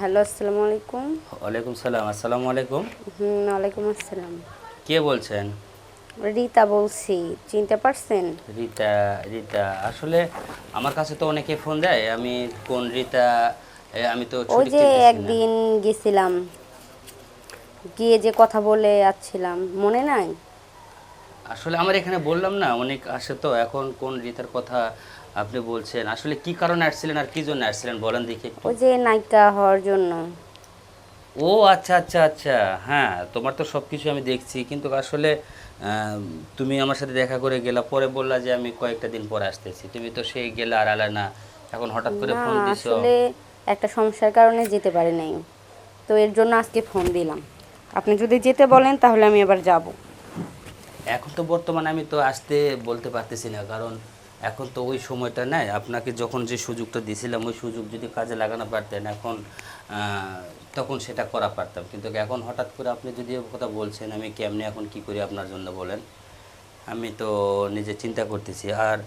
Hello আসসালামু আলাইকুম। ওয়ালাইকুম সালাম আসসালামু আলাইকুম। হুম ওয়ালাইকুম আসসালাম। কে বলছেন? রীতা বলছি চিনতে পারছেন? রীতা রীতা আসলে আমার কাছে তো অনেকে ফোন দেয় আমি কোন রীতা আমি তো ওই যে একদিন গেছিলাম গিয়ে যে কথা বলে যাচ্ছিলাম মনে নাই? আসলে আমার এখানে বললাম না অনেক আসে তো এখন কোন রীতার কথা আপনি বলছেন? আসলে কি কারণে আসছিলেন আর কি জন্য আসছিলেন বলেন দেখি। ওই যে নায়িকা হওয়ার জন্য। ও আচ্ছা আচ্ছা আচ্ছা হ্যাঁ তোমার তো সব কিছু আমি দেখছি কিন্তু আসলে তুমি আমার সাথে দেখা করে গেলা পরে বললা যে আমি কয়েকটা দিন পরে আসতেছি তুমি তো সেই গেলে আর আলা না এখন হঠাৎ করে না ফোন দিছো। আসলে একটা সমস্যার কারণে যেতে পারি নাই তো এর জন্য আজকে ফোন দিলাম। আপনি যদি যেতে বলেন তাহলে আমি এবার যাব। এখন তো বর্তমানে আমি তো আসতে বলতে পারতেছি না, কারণ এখন তো ওই সময়টা নাই। আপনাকে যখন যে সুযোগটা দিয়েছিলাম ওই সুযোগ যদি কাজে লাগানো পারতেন, এখন তখন সেটা করা পারতাম। কিন্তু এখন হঠাৎ করে আপনি যদি কথা বলছেন, আমি কেমনি এখন কি করি আপনার জন্য বলেন? আমি তো নিজে চিন্তা করতেছি। আর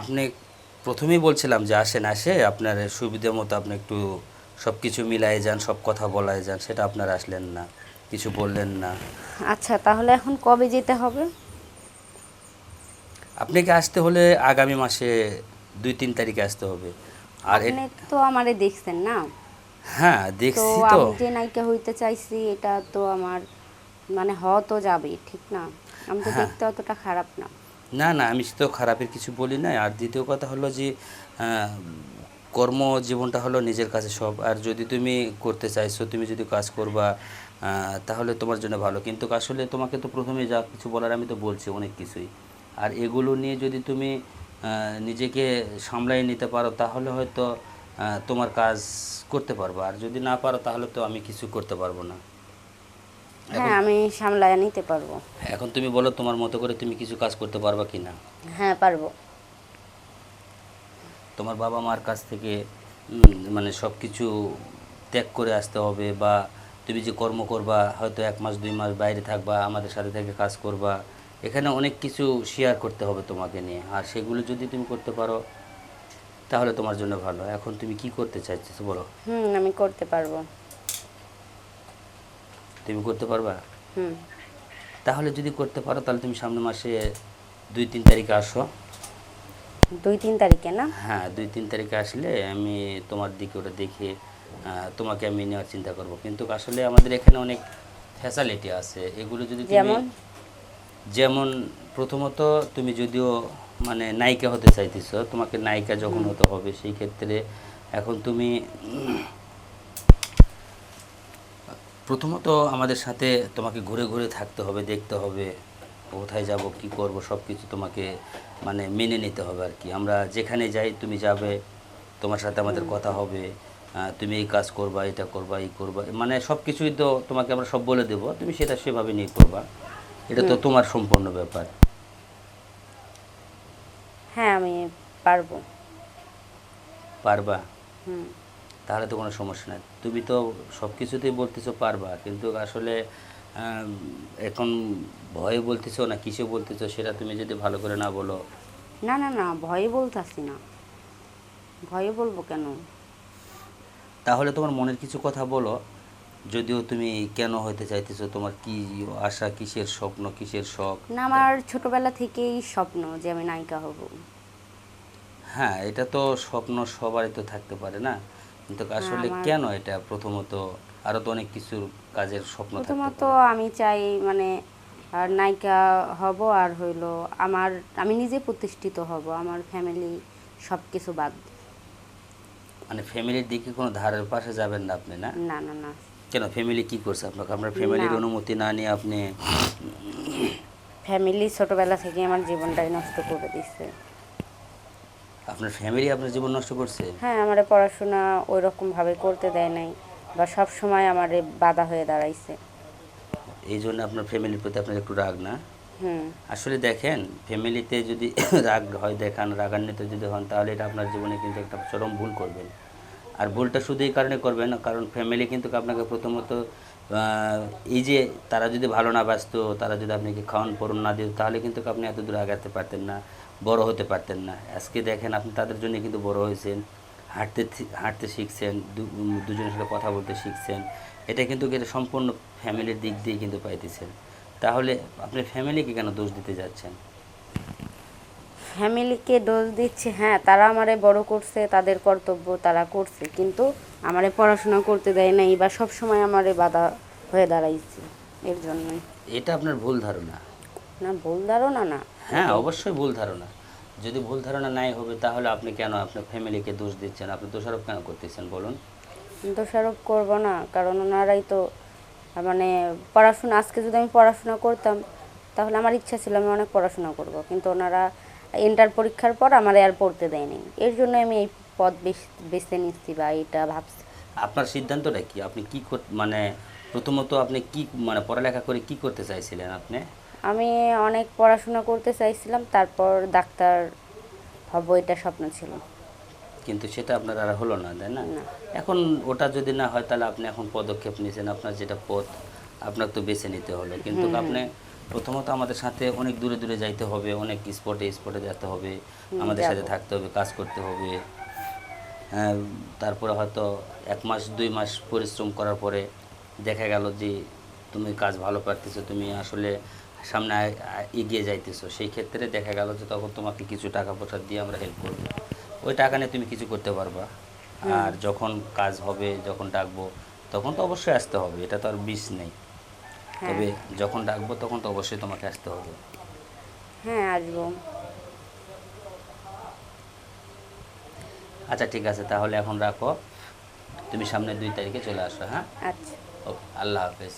আপনি প্রথমেই বলছিলাম যে আসেন, আসে আপনার সুবিধা মতো আপনি একটু সব কিছু মিলাই যান, সব কথা বলাই যান, সেটা আপনার আসলেন না। কিছু বললেন না। আচ্ছা তাহলে এখন কবে যেতে হবে? আপনাকে আসতে হলে আগামী মাসে দুই তিন তারিখে আসতে হবে। আর আপনি তো আমারে দেখছেন না? হ্যাঁ দেখছি তো আমি যে নায়িকা হইতে চাইছি এটা তো আমার মানে হওয়া তো যাবে ঠিক না? আমি তো হ্যাঁ। দেখতে অতটা খারাপ না। না না আমি তো খারাপের কিছু বলি না আর দ্বিতীয় কথা হলো যে আহ, কর্ম জীবনটা হলো নিজের কাছে সব। আর যদি তুমি করতে চাইছো তুমি যদি কাজ করবা তাহলে তোমার জন্য ভালো। কিন্তু আসলে তোমাকে তো প্রথমে যা কিছু বলার আমি তো বলছি অনেক কিছুই। আর এগুলো নিয়ে যদি তুমি নিজেকে সামলাই নিতে পারো তাহলে হয়তো তোমার কাজ করতে পারব। আর যদি না পারো তাহলে তো আমি কিছু করতে পারব না। হ্যাঁ আমি সামলায় নিতে পারব। এখন তুমি বলো তোমার মতো করে তুমি কিছু কাজ করতে পারবা কি না হ্যাঁ পারব। তোমার বাবা মার কাছ থেকে মানে সব কিছু ত্যাগ করে আসতে হবে বা তুমি যে কর্ম করবা হয়তো এক মাস দুই মাস বাইরে থাকবা আমাদের সাথে থেকে কাজ করবা এখানে অনেক কিছু শেয়ার করতে হবে তোমাকে নিয়ে। আর সেগুলো যদি তুমি করতে পারো তাহলে তোমার জন্য ভালো। এখন তুমি কি করতে চাইছো বলো? হুম আমি করতে পারব। তুমি করতে পারবা? হুম। তাহলে যদি করতে পারো তাহলে তুমি সামনের মাসে দুই তিন তারিখে আসো। দুই তিন তারিখে না? হ্যাঁ দুই তিন তারিখে আসলে আমি তোমার দিকে ওটা দেখে তোমাকে আমি নেওয়ার চিন্তা করব। কিন্তু আসলে আমাদের এখানে অনেক ফ্যাসিলিটি আছে। এগুলো যদি তুমি যেমন? প্রথমত তুমি যদিও মানে নায়িকা হতে চাইতেছো তোমাকে নায়িকা যখন হতে হবে সেই ক্ষেত্রে এখন তুমি প্রথমত আমাদের সাথে তোমাকে ঘুরে ঘুরে থাকতে হবে দেখতে হবে কোথায় যাব কি করব সব কিছু তোমাকে মানে মেনে নিতে হবে আর কি। আমরা যেখানে যাই তুমি যাবে তোমার সাথে আমাদের কথা হবে তুমি এই কাজ করবা এটা করবা এই করবা মানে সব কিছুই তো তোমাকে আমরা সব বলে দেবো তুমি সেটা সেভাবে নিয়ে করবা। এটা তো তোমার সম্পূর্ণ ব্যাপার। হ্যাঁ আমি পারব। পারবা? তাহলে তো কোনো সমস্যা নাই। তুমি তো সব কিছুতেই বলতেছো পারবা কিন্তু আসলে এখন ভয়ে বলতেছো না কিসে বলতেছো সেটা তুমি যদি ভালো করে না বলো। না না না ভয়ে বলতাছি না। ভয়ে বলব কেন? তাহলে তোমার মনের কিছু কথা বলো। যদিও তুমি কেন হইতে চাইতেছো? তোমার কি আশা কিসের স্বপ্ন কিসের শখ? না আমার ছোটবেলা থেকেই স্বপ্ন যে আমি নায়িকা হব। হ্যাঁ এটা তো স্বপ্ন সবারই তো থাকতে পারে না। কিন্তু আসলে কেন এটা? প্রথমত আরও তো অনেক কিছুর কাজের স্বপ্ন প্রথমত আমি চাই মানে আর নায়িকা হব আর হইল আমার আমি নিজে প্রতিষ্ঠিত হব আমার ফ্যামিলি সব কিছু বাদ। মানে ফ্যামিলির দিকে কোনো ধারের পাশে যাবেন না আপনি না? না না না। কেন? ফ্যামিলি কি করছে আপনাকে? আপনার ফ্যামিলির অনুমতি না নিয়ে আপনি ফ্যামিলি ছোটবেলা থেকে আমার জীবনটাই নষ্ট করে দিচ্ছে আপনার ফ্যামিলি আপনার জীবন নষ্ট করছে? হ্যাঁ আমার পড়াশোনা ওই রকম ভাবে করতে দেয় নাই বা সব সময় আমার বাধা হয়ে দাঁড়াইছে। এই জন্য আপনার ফ্যামিলির প্রতি আপনার একটু রাগ না? আসলে দেখেন ফ্যামিলিতে যদি রাগ হয়, দেখান, রাগান্বিত যদি হন, তাহলে এটা আপনার জীবনে কিন্তু একটা চরম ভুল করবেন। আর ভুলটা শুধু এই কারণে করবেন কারণ ফ্যামিলি কিন্তু আপনাকে প্রথমত এই যে তারা যদি ভালো না বাসতো তারা যদি আপনাকে খাওয়ান, পরন না দিত, তাহলে কিন্তু আপনি এত দূর আগাতে পারতেন না, বড় হতে পারতেন না। আজকে দেখেন, আপনি তাদের জন্য কিন্তু বড় হয়েছেন, হাঁটতে হাঁটতে শিখছেন দুজনের সাথে কথা বলতে শিখছেন, এটা কিন্তু সম্পূর্ণ ফ্যামিলির দিক দিয়ে কিন্তু পাইতেছেন। তাহলে আপনি ফ্যামিলিকে কেন দোষ দিতে যাচ্ছেন? ফ্যামিলিকে দোষ দিচ্ছে হ্যাঁ তারা আমারে বড় করছে তাদের কর্তব্য তারা করছে কিন্তু আমারে পড়াশোনা করতে দেয় নাই বা সব সময় আমারে বাধা হয়ে দাঁড়াইছে এর জন্যই। এটা আপনার ভুল ধারণা। না ভুল ধারণা না। হ্যাঁ অবশ্যই ভুল ধারণা। যদি ভুল ধারণা নাই হবে তাহলে আপনি কেন আপনার ফ্যামিলিকে দোষ দিচ্ছেন? আপনি দোষারোপ কেন করতেছেন বলুন? দোষারোপ করব না কারণ ওনারাই তো মানে পড়াশোনা আজকে যদি আমি পড়াশোনা করতাম তাহলে আমার ইচ্ছা ছিল আমি অনেক পড়াশোনা করব। কিন্তু ওনারা ইন্টার পরীক্ষার পর আমার আর পড়তে দেয়নি। এর জন্য আমি এই পথ বেছ- বেছে নিচ্ছি বা এটা ভাবছি। আপনার সিদ্ধান্তটা কি? আপনি কি কর- মানে প্রথমত আপনি কি মানে পড়ালেখা করে কি করতে চাইছিলেন আপনি? আমি অনেক পড়াশোনা করতে চাইছিলাম তারপর ডাক্তার হব এটা স্বপ্ন ছিল। কিন্তু সেটা আপনার আর হলো না তাই না। এখন ওটা যদি না হয় তাহলে আপনি এখন পদক্ষেপ নিয়েছেন আপনার যেটা পথ আপনার তো বেছে নিতে হলো কিন্তু আপনি প্রথমত আমাদের সাথে অনেক দূরে দূরে যাইতে হবে অনেক স্পটে স্পটে যেতে হবে আমাদের সাথে থাকতে হবে কাজ করতে হবে। হ্যাঁ, তারপরে হয়তো এক মাস দুই মাস পরিশ্রম করার পরে দেখা গেল যে তুমি কাজ ভালো পারতেছো তুমি আসলে সামনে এগিয়ে যাইতেছো। সেই ক্ষেত্রে দেখা গেল যে তখন তোমাকে কিছু টাকা পয়সা দিয়ে আমরা হেল্প করব। ওই টাকা নিয়ে তুমি কিছু করতে পারবা। আর যখন কাজ হবে যখন ডাকবো তখন তো অবশ্যই আসতে হবে এটা তো আর বিষ নেই। হ্যাঁ। তবে যখন ডাকবো তখন তো অবশ্যই তোমাকে আসতে হবে। হ্যাঁ আসব। আচ্ছা ঠিক আছে তাহলে এখন রাখো। তুমি সামনে দুই তারিখে চলে আসো হ্যাঁ? আচ্ছা। ওকে আল্লাহ হাফেজ।